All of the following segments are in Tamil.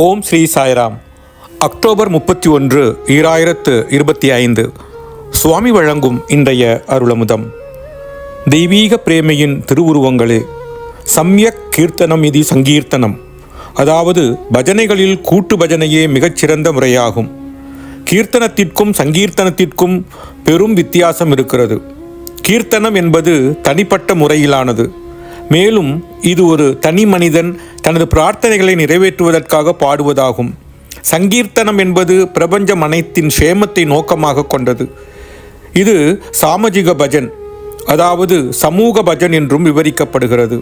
ஓம் ஸ்ரீ சாய்ராம். அக்டோபர் முப்பத்தி ஒன்று ஈராயிரத்து இருபத்தி ஐந்து. சுவாமி வழங்கும் இன்றைய அருளமுதம். தெய்வீக பிரேமையின் திருவுருவங்களே சம்யக் கீர்த்தனம் இது சங்கீர்த்தனம். அதாவது பஜனைகளில் கூட்டு பஜனையே மிகச்சிறந்த முறையாகும். கீர்த்தனத்திற்கும் சங்கீர்த்தனத்திற்கும் பெரும் வித்தியாசம் இருக்கிறது. கீர்த்தனம் என்பது தனிப்பட்ட முறையிலானது. மேலும் இது ஒரு தனி மனிதன் தனது பிரார்த்தனைகளை நிறைவேற்றுவதற்காக பாடுவதாகும். சங்கீர்த்தனம் என்பது பிரபஞ்சம் அனைத்தின் சேமத்தை நோக்கமாக கொண்டது. இது சாமஜிக பஜன் அதாவது சமூக பஜன் என்றும் விவரிக்கப்படுகிறது.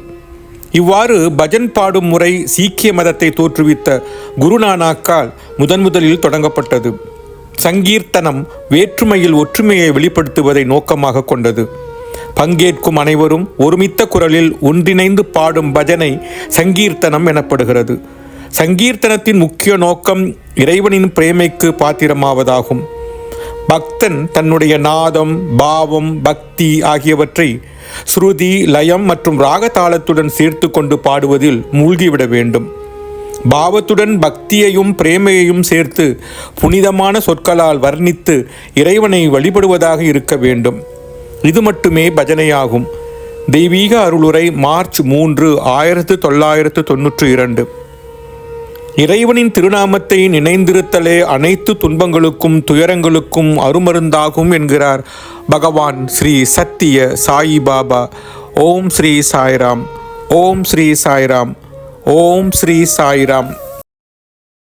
இவ்வாறு பஜன் பாடும் முறை சீக்கிய மதத்தை தோற்றுவித்த குருநானாக்கால் முதன் முதலில் தொடங்கப்பட்டது. சங்கீர்த்தனம் வேற்றுமையில் ஒற்றுமையை வெளிப்படுத்துவதை நோக்கமாக கொண்டது. பங்கேற்கும் அனைவரும் ஒருமித்த குரலில் ஒன்றிணைந்து பாடும் பஜனை சங்கீர்த்தனம் எனப்படுகிறது. சங்கீர்த்தனத்தின் முக்கிய நோக்கம் இறைவனின் பிரேமைக்கு பாத்திரமாவதாகும். பக்தன் தன்னுடைய நாதம் பாவம் பக்தி ஆகியவற்றை ஸ்ருதி லயம் மற்றும் ராகதாளத்துடன் சேர்த்து கொண்டு பாடுவதில் மூழ்கிவிட வேண்டும். பாவத்துடன் பக்தியையும் பிரேமையையும் சேர்த்து புனிதமான சொற்களால் வர்ணித்து இறைவனை வழிபடுவதாக இருக்க வேண்டும். இது மட்டுமே பஜனையாகும். தெய்வீக அருளுரை மார்ச் மூன்று ஆயிரத்து தொள்ளாயிரத்து தொன்னூற்றி இரண்டு. இறைவனின் திருநாமத்தை நினைந்திருத்தலே அனைத்து துன்பங்களுக்கும் துயரங்களுக்கும் அருமருந்தாகும் என்கிறார் பகவான் ஸ்ரீ சத்திய சாயி பாபா. ஓம் ஸ்ரீ சாய்ராம். ஓம் ஸ்ரீ சாய்ராம். ஓம் ஸ்ரீ சாய்ராம்.